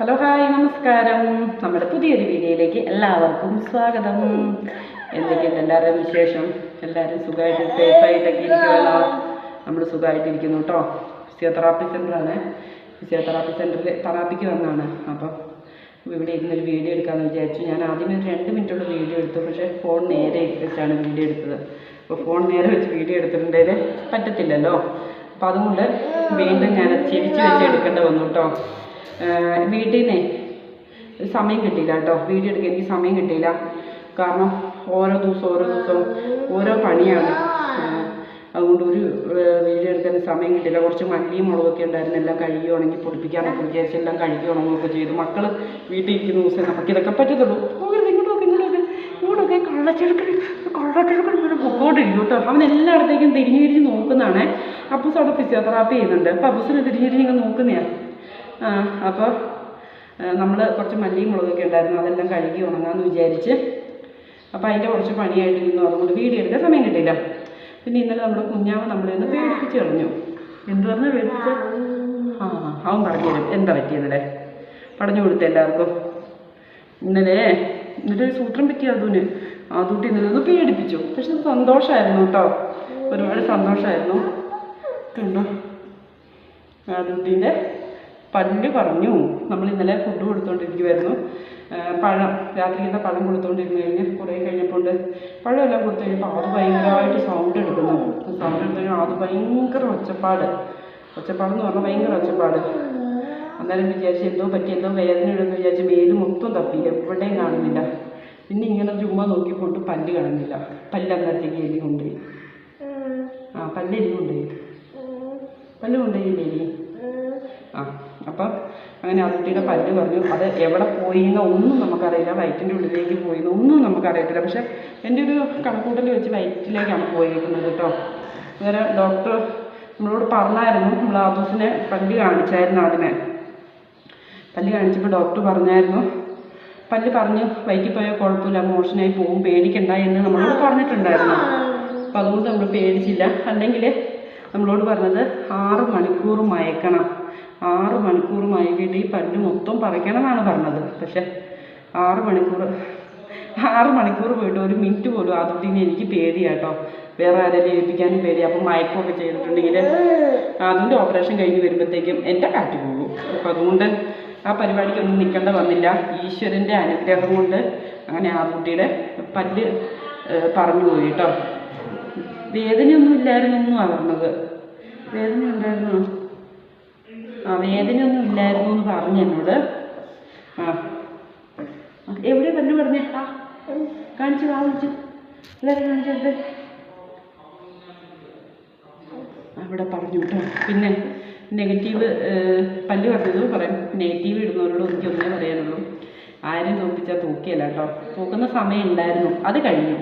Hello hi നമസ്കാരം. നമ്മുടെ പുതിയൊരു വീഡിയോയിലേക്ക് എല്ലാവർക്കും സ്വാഗതം. എന്തൊക്കെയുണ്ട് എല്ലാവരുടെയും വിശേഷം? എല്ലാവരും സുഖമായിട്ട് സേഫായിട്ടൊക്കെ ഇരിക്കുമല്ലോ നമ്മൾ സുഖമായിട്ടിരിക്കുന്നു കേട്ടോ. ഫിസിയോതെറാപ്പി സെന്ററാണ് ഫിസിയോതെറാപ്പി സെന്ററിൽ തെറാപ്പിക്ക് വന്നാണ്. അപ്പം ഇവിടെ ഇരുന്നൊരു വീഡിയോ എടുക്കാമെന്ന് വിചാരിച്ചു. ഞാൻ ആദ്യമേ ഒരു രണ്ട് മിനിറ്റുള്ള വീഡിയോ എടുത്തു. പക്ഷേ ഫോൺ നേരെ വെച്ചാണ് വീഡിയോ എടുത്തത്. അപ്പോൾ ഫോൺ നേരെ വെച്ച് വീഡിയോ എടുത്തിട്ടുണ്ടെങ്കിൽ പറ്റത്തില്ലല്ലോ. അപ്പോൾ അതുകൊണ്ട് വീണ്ടും ഞാൻ ചിരിച്ച് വെച്ച് എടുക്കേണ്ടി വന്നു കേട്ടോ. വീട്ടിൽ ഒരു സമയം കിട്ടിയില്ല കേട്ടോ. വീഡിയോ എടുക്കാൻ എനിക്ക് സമയം കിട്ടിയില്ല. കാരണം ഓരോ ദിവസവും ഓരോ ദിവസവും ഓരോ പണിയാണ്. അതുകൊണ്ട് ഒരു വീഡിയോ എടുക്കാൻ സമയം കിട്ടില്ല കുറച്ച് മല്ലിയും മുളകൊക്കെ ഉണ്ടായിരുന്നു. എല്ലാം കഴുകി പൊടിപ്പിക്കാനൊക്കെ വിചാരിച്ച് എല്ലാം കഴുകി ഉണങ്ങുകയൊക്കെ ചെയ്തു. മക്കൾ വീട്ടിൽ ഇരിക്കുന്ന ദിവസം നമുക്ക് ഇതൊക്കെ പറ്റത്തുള്ളൂ. ഇങ്ങോട്ടൊക്കെ അവൻ എല്ലായിടത്തേക്കും തിരിഞ്ഞു തിരിഞ്ഞ് നോക്കുന്നതാണേ. അപ്പൂസ് അവിടെ ഫിസിയോതെറാപ്പി ചെയ്യുന്നുണ്ട്. അപ്പോൾ അപ്പൂസിനെ തിരിഞ്ഞു തിരിഞ്ഞ് നോക്കുന്നതാണ് അപ്പോൾ നമ്മൾ കുറച്ച് മല്ലിയും മുളകൊക്കെ ഉണ്ടായിരുന്നു അതെല്ലാം കഴുകി ഉണങ്ങാമെന്ന് വിചാരിച്ച്. അപ്പോൾ അതിന്റെ കുറച്ച് പണിയായിട്ട് നിന്നു അതുകൊണ്ട് വീഡിയോ എടുക്കാൻ സമയം കിട്ടിയില്ല. പിന്നെ ഇന്നലെ നമ്മുടെ കുഞ്ഞാവ് നമ്മളെ ഒന്ന് പേടിപ്പിച്ച് കളഞ്ഞു. എന്ത് പറഞ്ഞാൽ പേടിപ്പിച്ച? ആ അവൻ പറഞ്ഞു തരും. എന്താ പറ്റിയെന്നല്ലേ പറഞ്ഞു കൊടുത്ത എല്ലാവർക്കും. ഇന്നലെ എന്നിട്ട് സൂത്രം പറ്റി അതുന്. അതുട്ടി ഇന്നലെ ഒന്ന് പേടിപ്പിച്ചു. പക്ഷെ സന്തോഷമായിരുന്നു കേട്ടോ. ഒരുപാട് സന്തോഷമായിരുന്നു കണ്ടോ? അതുട്ടിന്റെ പല്ല് പറഞ്ഞു. നമ്മൾ ഇന്നലെ ഫുഡ് കൊടുത്തുകൊണ്ടിരിക്കുമായിരുന്നു പഴം. രാത്രിയിലത്തെ പഴം കൊടുത്തുകൊണ്ടിരുന്നു കഴിഞ്ഞ് കുറേ കഴിഞ്ഞപ്പോൾ പഴം എല്ലാം കൊടുത്തു കഴിഞ്ഞപ്പോൾ അത് ഭയങ്കരമായിട്ട് സൗണ്ട് എടുക്കുന്നു. സൗണ്ട് എടുത്തു കഴിഞ്ഞാൽ അത് ഭയങ്കര ഒച്ചപ്പാട്. ഒച്ചപ്പാടെന്ന് പറഞ്ഞാൽ ഭയങ്കര ഒച്ചപ്പാട്. അന്നേരം വിചാരിച്ച് എന്തോ പറ്റി എന്തോ വേദന ഇടുമെന്ന് വിചാരിച്ച് മേൽ മൊത്തം തപ്പി. എവിടെയും കാണുന്നില്ല. പിന്നെ ഇങ്ങനെ ചുമ്മാ നോക്കിക്കൊണ്ട് പല്ല് കാണുന്നില്ല. പല്ല് അന്നേരത്തേക്ക് എലി കൊണ്ടുപോയി. ആ പല്ല് എലി കൊണ്ടുപോയി. പല്ല് കൊണ്ടുപോയില്ലേ എലി ആ. അപ്പം അങ്ങനെ കുട്ടിയുടെ പല്ല് പറഞ്ഞു അത് എവിടെ പോയി എന്ന് ഒന്നും നമുക്കറിയില്ല. വയറ്റിന്റെ ഉള്ളിലേക്ക് പോയി എന്നൊന്നും നമുക്കറിയത്തില്ല. പക്ഷേ എന്റെ ഒരു കണക്കൂട്ടൽ വെച്ച് വയറ്റിലേക്കാണ് പോയിരിക്കുന്നത് കേട്ടോ. വേറെ ഡോക്ടർ നമ്മളോട് പറഞ്ഞായിരുന്നു നമ്മൾ ആദൂസിനെ പല്ല് കാണിച്ചായിരുന്നു ആദ്യമേ. പല്ല് കാണിച്ചപ്പോൾ ഡോക്ടർ പറഞ്ഞായിരുന്നു പല്ല് പറഞ്ഞ് വയറ്റിൽ പോയാൽ കുഴപ്പമില്ല മോഷനായി പോകും പേടിക്കണ്ട എന്ന് നമ്മളോട് പറഞ്ഞിട്ടുണ്ടായിരുന്നു. അപ്പം അതുകൊണ്ട് നമ്മൾ പേടിച്ചില്ല. അല്ലെങ്കിൽ നമ്മളോട് പറഞ്ഞത് ആറ് മണിക്കൂർ മയക്കണം. ആറ് മണിക്കൂർ മയക്കിയിട്ട് ഈ പല്ല് മൊത്തം പറിക്കണം എന്നാണ് പറഞ്ഞത്. പക്ഷെ ആറ് മണിക്കൂർ ആറ് മണിക്കൂർ പോയിട്ട് ഒരു മിനിറ്റ് പോലും അതുകൊണ്ട് എനിക്ക് പേടിയാട്ടോ വേറെ ആരെയും ഏൽപ്പിക്കാനും പേടി അപ്പം മയക്കമൊക്കെ ചെയ്തിട്ടുണ്ടെങ്കിൽ അതിന്റെ ഓപ്പറേഷൻ കഴിഞ്ഞ് വരുമ്പോഴത്തേക്കും എന്റെ കാറ്റ് പോകും അപ്പം അതുകൊണ്ട് ആ പരിപാടിക്കൊന്നും നിൽക്കേണ്ട വന്നില്ല. ഈശ്വരന്റെ അനുഗ്രഹം കൊണ്ട് അങ്ങനെ ആ കുട്ടിയുടെ പല്ല് പറഞ്ഞു പോയി കേട്ടോ. വേദനയൊന്നും ഇല്ലായിരുന്നു എന്നാണ് പറഞ്ഞത്? വേദന ഉണ്ടായിരുന്നു ആ വേദനയൊന്നും ഇല്ലായിരുന്നു എന്ന് പറഞ്ഞു എന്നോട്. ആ. എവിടെ പറഞ്ഞു പറഞ്ഞേ? ആ കാണിച്ചു കാണിച്ചു എല്ലാവരും കാണിച്ചത് അവിടെ പറഞ്ഞു കേട്ടോ. പിന്നെ നെഗറ്റീവ് പല്ല് പറഞ്ഞത് പറയും. നെഗറ്റീവ് ഇടുന്നവരോട് എനിക്ക് ഒന്നേ പറയാനുള്ളൂ. ആരും തോപ്പിച്ചാൽ തൂക്കിയല്ല കേട്ടോ. തൂക്കുന്ന സമയം ഉണ്ടായിരുന്നു. അത് കഴിഞ്ഞു.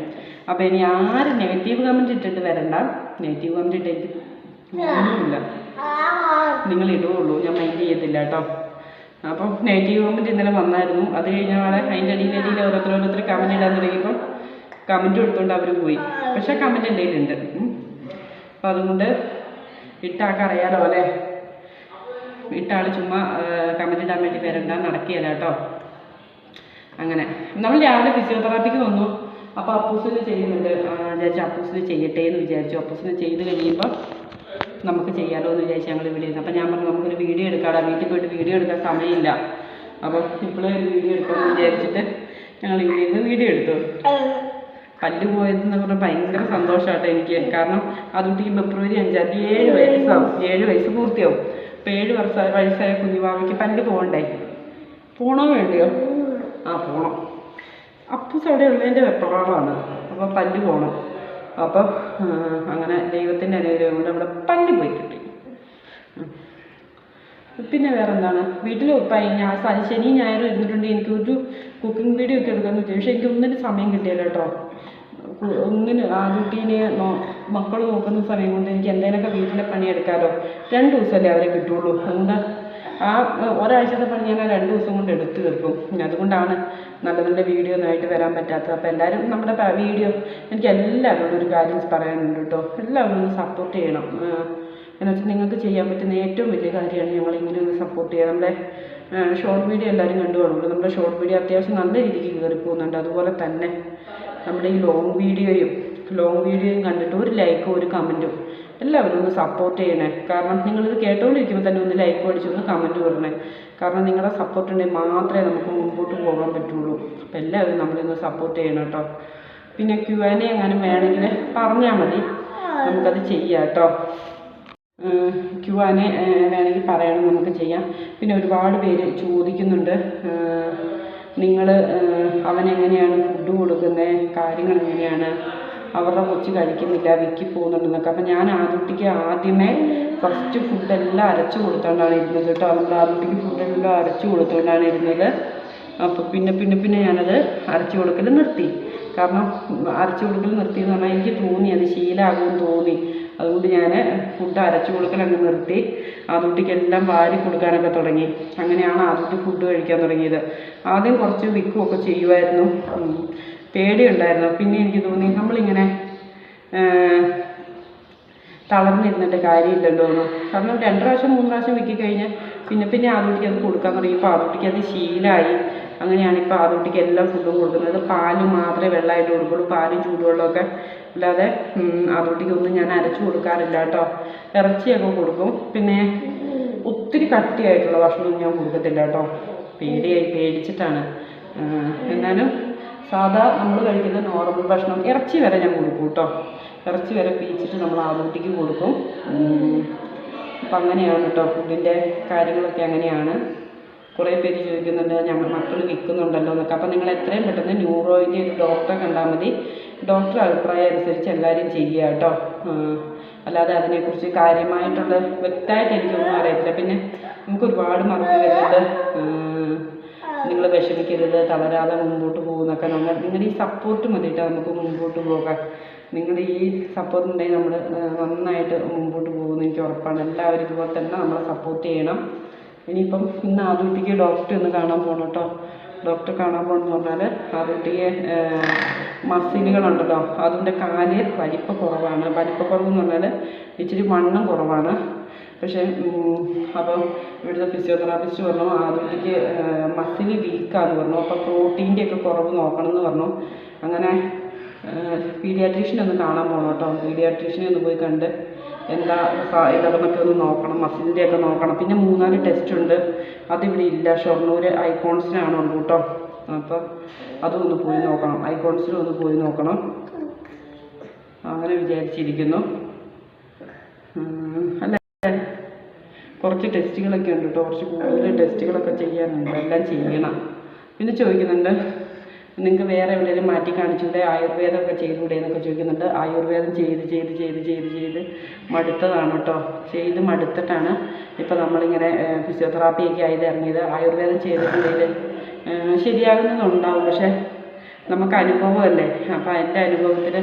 അപ്പോൾ ഇനി ആരും നെഗറ്റീവ് കമന്റ് ഇട്ടിട്ട് വരണ്ട. നെഗറ്റീവ് കമന്റ് ഇട്ടിട്ട് ഒന്നുമില്ല. നിങ്ങൾ ഇടുകയുള്ളൂ ഞാൻ മൈൻഡ് ചെയ്യത്തില്ല കേട്ടോ. അപ്പം നെഗറ്റീവ് കമന്റ് ഇന്നലെ വന്നായിരുന്നു. അത് കഴിഞ്ഞാൽ അതിന്റെ അടിയിലടിയിൽ ഓരോരുത്തർ ഓരോരുത്തർ കമന്റ് ഇടാൻ തുടങ്ങിയപ്പോൾ കമന്റ് കൊടുത്തുകൊണ്ട് അവർ പോയി. പക്ഷെ കമന്റ് എന്റെ കയ്യിലുണ്ട്. അപ്പം അതുകൊണ്ട് ഇട്ടാൾക്ക് അറിയാലോ അല്ലേ? ഇട്ടാൾ ചുമ്മാ കമന്റ് ഇടാൻ വേണ്ടി വരണ്ട നടക്കുകയല്ല കേട്ടോ. അങ്ങനെ. നമ്മൾ രാവിലെ ഫിസിയോതെറാപ്പിക്ക് വന്നു. അപ്പോൾ അപ്പൂസിന് ചെയ്യുന്നുണ്ട്. വിചാരിച്ചു അപ്പൂസിന് ചെയ്യട്ടെ എന്ന് വിചാരിച്ചു. അപ്പൂസിന് ചെയ്ത് കഴിയുമ്പോൾ നമുക്ക് ചെയ്യാലോ എന്ന് വിചാരിച്ച് ഞങ്ങൾ ഇവിടെ ഇരുന്നു. അപ്പോൾ ഞാൻ പറഞ്ഞു നമുക്കൊരു വീഡിയോ എടുക്കാടാ വീട്ടിൽ പോയിട്ട് വീഡിയോ എടുക്കാൻ സമയമില്ല. അപ്പോൾ ഇപ്പോഴും ഒരു വീഡിയോ എടുക്കാമെന്ന് വിചാരിച്ചിട്ട് ഞങ്ങൾ ഇവിടെ ഇരുന്ന് വീഡിയോ എടുത്തു. പല്ല് പോയതെന്ന് പറഞ്ഞാൽ ഭയങ്കര സന്തോഷമാട്ടോ എനിക്ക്. കാരണം അതുകൊണ്ട് ഈ ഫെബ്രുവരി അഞ്ചാം തീയതി ഏഴ് വയസ്സാവും ഏഴ് വയസ്സ് പൂർത്തിയാവും. അപ്പോൾ ഏഴ് വർഷ വയസ്സായ കുഞ്ഞുമാവയ്ക്ക് പല്ല് പോകണ്ടേ പോണോ വേണ്ടിയോ? ആ പോണം. അപ്പൂസ് അവിടെ ഉള്ളതിന്റെ വെപ്രാളമാണ് അപ്പോൾ പല്ല് പോകണം അപ്പം അങ്ങനെ ദൈവത്തിന്റെ അനുഗ്രഹം കൊണ്ട് നമ്മുടെ പല്ല് പോയി കിട്ടി. പിന്നെ വേറെ എന്താണ് വീട്ടിൽ ഞാൻ ശനി ഞായറും ഇരുന്നിട്ടുണ്ട്. എനിക്ക് ഒരു കുക്കിംഗ് വീഡിയോ ഒക്കെ എടുക്കാമെന്ന് വെച്ചാൽ പക്ഷേ എനിക്ക് ഒന്നിനും സമയം കിട്ടിയില്ല കേട്ടോ. ഒന്നിന് ആ കുട്ടീനെ മക്കൾ നോക്കുന്ന സമയം കൊണ്ട് എനിക്ക് എന്തെങ്കിലുമൊക്കെ വീട്ടിലെ പണി എടുക്കാമല്ലോ രണ്ട് ദിവസമല്ലേ അവരെ കിട്ടുള്ളൂ. അതുകൊണ്ട് ആ ഒരാഴ്ചത്തെ പണി ഞാൻ രണ്ട് ദിവസം കൊണ്ട് എടുത്തു തീർക്കും. അതുകൊണ്ടാണ് നല്ല നല്ല വീഡിയോ ഒന്നും ആയിട്ട് വരാൻ പറ്റാത്തത്. അപ്പോൾ എല്ലാവരും നമ്മുടെ വീഡിയോ എനിക്ക് എല്ലാവരോടും ഒരു കാര്യം പറയാനുണ്ട് കേട്ടോ എല്ലാവരും ഒന്ന് സപ്പോർട്ട് ചെയ്യണം. എന്ന് വെച്ചാൽ നിങ്ങൾക്ക് ചെയ്യാൻ പറ്റുന്ന ഏറ്റവും വലിയ കാര്യമാണ് ഞങ്ങൾ ഇങ്ങനെ ഒന്ന് സപ്പോർട്ട് ചെയ്യുക. നമ്മുടെ ഷോർട്ട് വീഡിയോ എല്ലാവരും കണ്ടു നമ്മുടെ ഷോർട്ട് വീഡിയോ അത്യാവശ്യം നല്ല രീതിക്ക് കയറി പോകുന്നുണ്ട്. അതുപോലെ തന്നെ നമ്മുടെ ഈ ലോങ് വീഡിയോയും ലോങ് വീഡിയോയും കണ്ടിട്ട് ഒരു ലൈക്കും ഒരു കമന്റും എല്ലാവരും ഒന്ന് സപ്പോർട്ട് ചെയ്യണേ. കാരണം നിങ്ങളിത് കേട്ടുകൊണ്ടിരിക്കുമ്പോൾ തന്നെ ഒന്ന് ലൈക്ക് അടിച്ച് ഒന്ന് കമന്റ് വരണേ കാരണം നിങ്ങളുടെ സപ്പോർട്ട് ഉണ്ടെങ്കിൽ മാത്രമേ നമുക്ക് മുമ്പോട്ട് പോകാൻ പറ്റുള്ളൂ. അപ്പോൾ എല്ലാവരും നമ്മളിന്ന് സപ്പോർട്ട് ചെയ്യണം കേട്ടോ പിന്നെ ക്യു ആൻ എ എങ്ങാനും വേണമെങ്കിൽ പറഞ്ഞാൽ മതി. നമുക്കത് ചെയ്യാം കേട്ടോ ക്യു ആൻ എ വേണമെങ്കിൽ പറയണം നമുക്ക് ചെയ്യാം. പിന്നെ ഒരുപാട് പേര് ചോദിക്കുന്നുണ്ട്. നിങ്ങൾ അവനെങ്ങനെയാണ് ഫുഡ് കൊടുക്കുന്നത് കാര്യങ്ങൾ എങ്ങനെയാണ് അവരുടെ കൊച്ചു കഴിക്കുന്നില്ല വിക്കി പോകുന്നുണ്ടെന്നൊക്കെ. അപ്പം ഞാൻ ആദ്യക്കുട്ടിക്ക് ആദ്യമേ ഫസ്റ്റ് ഫുഡെല്ലാം അരച്ചു കൊടുത്തോണ്ടാണ് ഇരുന്നത് കേട്ടോ. നമ്മൾ കുട്ടിക്ക് ഫുഡെല്ലാം അരച്ചു കൊടുത്തോണ്ടാണ് ഇരുന്നത്. അപ്പോൾ പിന്നെ പിന്നെ പിന്നെ ഞാനത് അരച്ചു കൊടുക്കൽ നിർത്തി. കാരണം അരച്ചു കൊടുക്കൽ നിർത്തി എന്ന് പറഞ്ഞാൽ എനിക്ക് തോന്നി അത് ശീലമാകുമെന്ന് തോന്നി. അതുകൊണ്ട് ഞാൻ ഫുഡ് അരച്ചു കൊടുക്കൽ അങ്ങ് നിർത്തി. ആദുട്ടിക്കെല്ലാം വാരി കൊടുക്കാനൊക്കെ തുടങ്ങി. അങ്ങനെയാണ് ആദുട്ടി ഫുഡ് കഴിക്കാൻ തുടങ്ങിയത്. ആദ്യം കുറച്ച് വിൽക്കുകയൊക്കെ ചെയ്യുമായിരുന്നു. പേടിയുണ്ടായിരുന്നു. പിന്നെ എനിക്ക് തോന്നി നമ്മളിങ്ങനെ തളർന്നിരുന്നിട്ട് കാര്യമില്ലല്ലോ എന്ന്. കാരണം രണ്ട് പ്രാവശ്യം മൂന്ന് പ്രാവശ്യം വിൽക്കി കഴിഞ്ഞാൽ പിന്നെ പിന്നെ ആദുട്ടിക്ക് അത് കൊടുക്കാൻ തുടങ്ങി. ഇപ്പോൾ ആദുട്ടിക്ക് അത് ശീലമായി അങ്ങനെയാണ് ഇപ്പോൾ ആദുട്ടിക്ക് എല്ലാ ഫുഡും കൊടുക്കുന്നത്. പാൽ മാത്രമേ വെള്ളമായിട്ട് കൊടുക്കുള്ളൂ. പാലും ചൂടുവെള്ളമൊക്കെ അല്ലാതെ ആദുട്ടിക്കൊന്നും ഞാൻ അരച്ചു കൊടുക്കാറില്ല കേട്ടോ. ഇറച്ചിയൊക്കെ കൊടുക്കും. പിന്നെ ഒത്തിരി കട്ടിയായിട്ടുള്ള ഭക്ഷണമൊന്നും ഞാൻ കൊടുക്കത്തില്ല കേട്ടോ. പേടിയായി പേടിച്ചിട്ടാണ്. എന്നാലും സാധാ നമ്മൾ കഴിക്കുന്ന നോർമൽ ഭക്ഷണം ഇറച്ചി വരെ ഞാൻ കൊടുക്കും കേട്ടോ. ഇറച്ചി വരെ പീച്ചിട്ട് നമ്മൾ ആദൂട്ടിക്ക് കൊടുക്കും. അപ്പം അങ്ങനെയാണ് കേട്ടോ ഫുഡിന്റെ കാര്യങ്ങളൊക്കെ അങ്ങനെയാണ്. കുറേ പേര് ചോദിക്കുന്നുണ്ട് ഞങ്ങൾ മക്കൾ വിൽക്കുന്നുണ്ടല്ലോ എന്നൊക്കെ. അപ്പം നിങ്ങൾ എത്രയും പെട്ടെന്ന് ന്യൂറോയിന്റെ ഒരു ഡോക്ടറെ കണ്ടാൽ മതി. ഡോക്ടറെ അഭിപ്രായം അനുസരിച്ച് എല്ലാവരും ചെയ്യുക കേട്ടോ. അല്ലാതെ അതിനെക്കുറിച്ച് കാര്യമായിട്ടുള്ള വ്യക്തമായിട്ട് എനിക്കൊന്നും അറിയത്തില്ല. പിന്നെ നമുക്ക് ഒരുപാട് മറന്നു വരുന്നത് നിങ്ങൾ വിഷമിക്കരുത് തളരാതെ മുമ്പോട്ട് പോകുന്നൊക്കെ നമ്മൾ നിങ്ങളുടെ ഈ സപ്പോർട്ട് മതിയിട്ട് നമുക്ക് മുമ്പോട്ട് പോകാൻ. നിങ്ങളുടെ ഈ സപ്പോർട്ട് ഉണ്ടെങ്കിൽ നമ്മൾ നന്നായിട്ട് മുമ്പോട്ട് പോകുമെന്ന് എനിക്ക് ഉറപ്പാണ്. എല്ലാവരും ഇതുപോലെ തന്നെ നമ്മളെ സപ്പോർട്ട് ചെയ്യണം. ഇനിയിപ്പം ഇന്ന് ആദ്യത്തേക്ക് ഡോക്ടറെ ഒന്ന് കാണാൻ പോകണം കേട്ടോ ഡോക്ടറെ കാണാൻ പോകണമെന്ന് പറഞ്ഞാൽ ആദ്യത്തേക്ക് മസിലുകളുണ്ടല്ലോ അതിന്റെ കാൽ വലിപ്പ കുറവാണ് വലിപ്പക്കുറവ് എന്ന് പറഞ്ഞാൽ ഇച്ചിരി വണ്ണം കുറവാണ്. പക്ഷേ അപ്പം ഇവിടുത്തെ ഫിസിയോതെറാപ്പിസ്റ്റ് പറഞ്ഞു ആദ്യകുട്ടിക്ക് മസിൽ വീക്കാന്ന് പറഞ്ഞു. അപ്പോൾ പ്രോട്ടീന്റെ ഒക്കെ കുറവ് നോക്കണം എന്ന് പറഞ്ഞു. അങ്ങനെ പീഡിയാട്രീഷ്യനെ ഒന്ന് കാണാൻ പോകണം കേട്ടോ. പീഡിയാട്രീഷ്യനെ ഒന്ന് പോയി കണ്ട് എന്താ ഇതൊക്കെ ഒന്ന് നോക്കണം. മസിലിന്റെ ഒക്കെ നോക്കണം. പിന്നെ മൂന്നാൽ ടെസ്റ്റ് ഉണ്ട്. അതിവിടെ ഇല്ല. ഷൊർണൂർ ഐക്കോൺസിനാണുള്ളൂ കേട്ടോ. അപ്പം അതും ഒന്ന് പോയി നോക്കണം. ഐക്കോൺസിലും ഒന്ന് പോയി നോക്കണം. അങ്ങനെ വിചാരിച്ചിരിക്കുന്നു. അല്ല കുറച്ച് ടെസ്റ്റുകളൊക്കെ ഉണ്ട് കേട്ടോ കുറച്ച് കൂടുതൽ ടെസ്റ്റുകളൊക്കെ ചെയ്യാനുണ്ട്. എല്ലാം ചെയ്യണം. പിന്നെ ചോദിക്കുന്നുണ്ട് നിങ്ങൾക്ക് വേറെ എവിടെയെങ്കിലും മാറ്റി കാണിച്ചൂടെ? ആയുർവേദമൊക്കെ ചെയ്തുകൂടെ? എന്നൊക്കെ ചോദിക്കുന്നുണ്ട്. ആയുർവേദം ചെയ്ത് ചെയ്ത് ചെയ്ത് ചെയ്ത് ചെയ്ത് മടുത്തതാണ് കേട്ടോ ചെയ്ത് മടുത്തിട്ടാണ് ഇപ്പോൾ നമ്മളിങ്ങനെ ഫിസിയോതെറാപ്പിയൊക്കെ ആയത് ഇറങ്ങിയത്. ആയുർവേദം ചെയ്തിട്ടുണ്ടെങ്കിൽ ശരിയാകുന്നതുണ്ടാവും. പക്ഷേ നമുക്ക് അനുഭവമല്ലേ? അപ്പോൾ എന്റെ അനുഭവത്തിൽ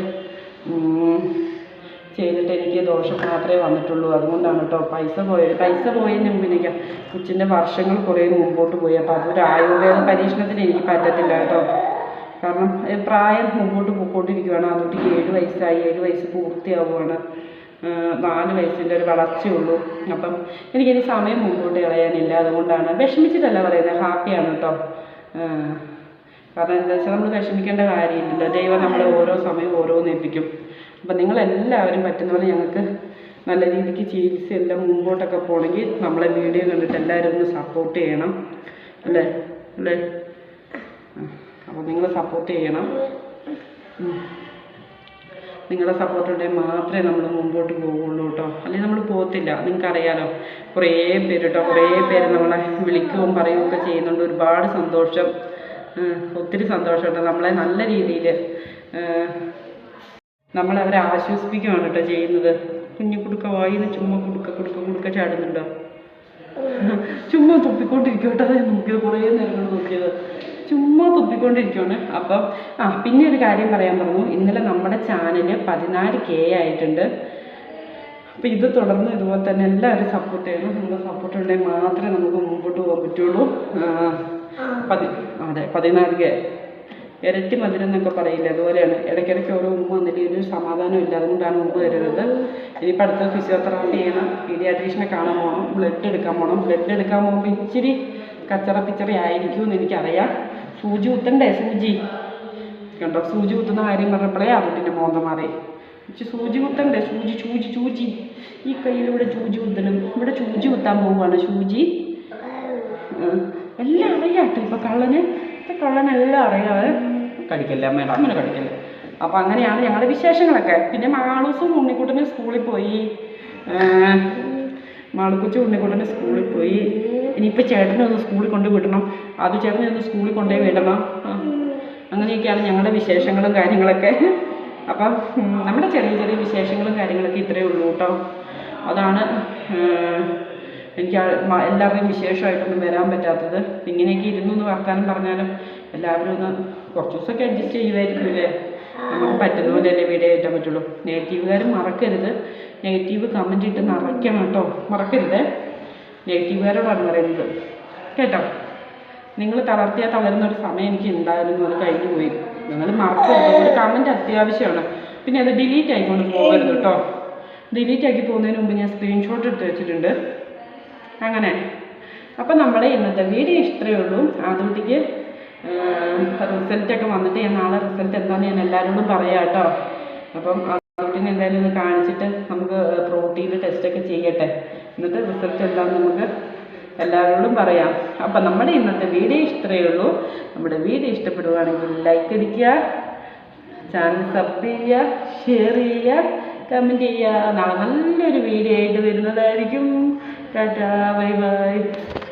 ചെയ്തിട്ട് എനിക്ക് ദോഷം മാത്രമേ വന്നിട്ടുള്ളൂ. അതുകൊണ്ടാണ് കേട്ടോ. പൈസ പോയത് പൈസ പോയതിന് മുമ്പ് കൊച്ചിന്റെ വർഷങ്ങൾ കുറേ മുമ്പോട്ട് പോയി. അപ്പോൾ അതൊരു ആയുർവേദ പരീക്ഷണത്തിന് എനിക്ക് പറ്റത്തില്ല കേട്ടോ. കാരണം പ്രായം മുമ്പോട്ട് പോയിക്കൊണ്ടിരിക്കുകയാണ് അതുകൊണ്ട് ഏഴ് വയസ്സായി. ഏഴ് വയസ്സ് പൂർത്തിയാവുകയാണ് നാല് വയസ്സിന്റെ ഒരു വളർച്ചയുള്ളൂ. അപ്പം എനിക്കിനി സമയം മുമ്പോട്ട് കളയാനില്ല. അതുകൊണ്ടാണ് വിഷമിച്ചിട്ടല്ല പറയുന്നത് ഹാപ്പിയാണ് കേട്ടോ. കാരണം എന്താ വെച്ചാൽ നമ്മൾ വിഷമിക്കേണ്ട കാര്യമില്ലല്ലോ. ദൈവം നമ്മളെ ഓരോ സമയവും ഓരോന്ന് ഏൽപ്പിക്കും. അപ്പം നിങ്ങളെല്ലാവരും പറ്റുന്ന പോലെ ഞങ്ങൾക്ക് നല്ല രീതിക്ക് ചികിത്സ എല്ലാം മുമ്പോട്ടൊക്കെ പോകണമെങ്കിൽ നമ്മളെ വീഡിയോ കണ്ടിട്ട് എല്ലാവരും ഒന്ന് സപ്പോർട്ട് ചെയ്യണം. അല്ലേ? അല്ലേ? അപ്പോൾ നിങ്ങൾ സപ്പോർട്ട് ചെയ്യണം. നിങ്ങളെ സപ്പോർട്ട് ഉണ്ടെങ്കിൽ മാത്രമേ നമ്മൾ മുമ്പോട്ട് പോകുള്ളൂ കേട്ടോ. അല്ലെങ്കിൽ നമ്മൾ പോകത്തില്ല. നിങ്ങൾക്കറിയാലോ. കുറേ പേര് കേട്ടോ. കുറേ പേര് നമ്മളെ വിളിക്കുകയും പറയുകയൊക്കെ ചെയ്യുന്നുണ്ട്. ഒരുപാട് സന്തോഷം. ഒത്തിരി സന്തോഷം കേട്ടോ. നമ്മളെ നല്ല രീതിയിൽ നമ്മളവരെ ആശ്വസിപ്പിക്കുകയാണ് കേട്ടോ ചെയ്യുന്നത്. കുഞ്ഞു കുടുക്ക വായിന്ന് ചുമ്മാ കുടുക്ക കുടുക്ക കുടുക്ക ചാടുന്നുണ്ടോ? ചുമ്മാ തുപ്പിക്കൊണ്ടിരിക്കും കേട്ടോ. അതെ നോക്കിയത് കുറേ നേരം കൊണ്ട് നോക്കിയത്. ചുമ്മാ തുപ്പിക്കൊണ്ടിരിക്കുകയാണ് അപ്പം ആ പിന്നെ ഒരു കാര്യം പറയാൻ പറഞ്ഞു. ഇന്നലെ നമ്മുടെ ചാനൽ പതിനാല് കെ ആയിട്ടുണ്ട്. അപ്പം ഇത് തുടർന്ന് ഇതുപോലെ തന്നെ എല്ലാവരും സപ്പോർട്ട് ചെയ്യണം നമ്മുടെ സപ്പോർട്ട് ഉണ്ടെങ്കിൽ മാത്രമേ നമുക്ക് മുമ്പോട്ട് പോകാൻ പറ്റുള്ളൂ. പതി അതെ പതിനാല് കെ. ഇരട്ടി മധുരം എന്നൊക്കെ പറയില്ല അതുപോലെയാണ്. ഇടയ്ക്കിടയ്ക്ക് ഓരോ ഉമ്മ വന്നിട്ട് ഒരു സമാധാനം ഇല്ല അതുകൊണ്ടാണ് ഉമ്മ വരുന്നത്. ഇനിയിപ്പോൾ അടുത്ത ഫിസിയോതെറാപ്പി ചെയ്യണം പീഡിയാട്രീഷനെ കാണാൻ പോകണം ബ്ലഡ് എടുക്കാൻ പോകണം ബ്ലഡ് എടുക്കാൻ പോകുമ്പോൾ ഇച്ചിരി കച്ചറ പിച്ചറി ആയിരിക്കും എന്ന് എനിക്കറിയാം. സൂചി കുത്തണ്ടേ സൂചി? കണ്ടോ? സൂചി കുത്തുന്ന കാര്യം പറഞ്ഞപ്പോഴേ അതിന്റെ മോന്ത മാറി. ഇച്ചി സൂചി കുത്തണ്ടേ സൂചി ചൂചി ചൂചി ഈ കയ്യിലൂടെ ചൂചി കുത്തണം ഇവിടെ ചൂചി കുത്താൻ പോവുകയാണ് സൂചി. എല്ലാം അറിയാട്ടോ ഇപ്പം കള്ളന്. ഇപ്പം കള്ളനെല്ലാം അറിയാതെ കടിക്കല്ല അമ്മയുടെ അമ്മനെ കടിക്കല്ല അപ്പോൾ അങ്ങനെയാണ് ഞങ്ങളുടെ വിശേഷങ്ങളൊക്കെ. പിന്നെ മാളൂസും ഉണ്ണിക്കുട്ടനും സ്കൂളിൽ പോയി. മാളുക്കുച്ചു ഉണ്ണിക്കുട്ടന്റെ സ്കൂളിൽ പോയി. ഇനിയിപ്പോൾ ചേട്ടനെ ഒന്ന് സ്കൂളിൽ കൊണ്ട് വിടണം. അത് ചേട്ടനെ ഒന്ന് സ്കൂളിൽ കൊണ്ടേ വിടണം. അങ്ങനെയൊക്കെയാണ് ഞങ്ങളുടെ വിശേഷങ്ങളും കാര്യങ്ങളൊക്കെ. അപ്പം നമ്മുടെ ചെറിയ ചെറിയ വിശേഷങ്ങളും കാര്യങ്ങളൊക്കെ ഇത്രയേ ഉള്ളൂ കേട്ടോ. അതാണ് എനിക്ക് എല്ലാവരുടെയും വിശേഷമായിട്ടൊന്നും വരാൻ പറ്റാത്തത്. ഇങ്ങനെയൊക്കെ ഇരുന്നു എന്ന് വർത്താനം പറഞ്ഞാലും എല്ലാവരും ഒന്ന് കുറച്ച് ദിവസമൊക്കെ അഡ്ജസ്റ്റ് ചെയ്യുമായിരിക്കും അല്ലേ? നമുക്ക് പറ്റുന്ന പോലെ അല്ലേ വീഡിയോ കയറ്റാൻ പറ്റുള്ളൂ. നെഗറ്റീവുകാർ മറക്കരുത്. നെഗറ്റീവ് കമന്റ് ഇട്ട് നിറയ്ക്കണം കേട്ടോ. മറക്കരുത്. നെഗറ്റീവുകാരോടാണ് പറയുന്നത് കേട്ടോ? നിങ്ങൾ തളർത്തിയാൽ തളരുന്ന ഒരു സമയം എനിക്ക് ഉണ്ടായിരുന്നു അത് കഴിഞ്ഞു പോയി. നിങ്ങൾ മറക്കരുത്. ഒരു കമന്റ് അത്യാവശ്യമാണ്. പിന്നെ അത് ഡിലീറ്റ് ആയിക്കൊണ്ട് പോകരുത് കേട്ടോ. ഡിലീറ്റ് ആക്കി പോകുന്നതിന് മുമ്പ് ഞാൻ സ്ക്രീൻഷോട്ട് എടുത്ത് വെച്ചിട്ടുണ്ട്. അങ്ങനെ. അപ്പം നമ്മുടെ ഇന്നത്തെ വീഡിയോ ഇത്രയേ ഉള്ളൂ. ആദ്യകുട്ടിക്ക് റിസൾട്ടൊക്കെ വന്നിട്ട് ഞാൻ നാളെ റിസൾട്ട് എന്താണെന്ന് ഞാൻ എല്ലാവരോടും പറയാം കേട്ടോ. അപ്പം ആദ്യകുട്ടീനെ എന്തായാലും ഒന്ന് കാണിച്ചിട്ട് നമുക്ക് പ്രോട്ടീൻ ടെസ്റ്റൊക്കെ ചെയ്യട്ടെ. എന്നിട്ട് റിസൾട്ട് എന്താണെന്ന് നമുക്ക് എല്ലാവരോടും പറയാം. അപ്പം നമ്മുടെ ഇന്നത്തെ വീഡിയോ ഇത്രയേ ഉള്ളൂ. നമ്മുടെ വീഡിയോ ഇഷ്ടപ്പെടുവാണെങ്കിൽ ലൈക്ക് അടിക്കുക ചാനൽ സബ് ചെയ്യുക ഷെയർ ചെയ്യുക കമന്റ് ചെയ്യുക. നാളെ നല്ലൊരു വീഡിയോ ആയിട്ട് വരുന്നതായിരിക്കും. Tata bye bye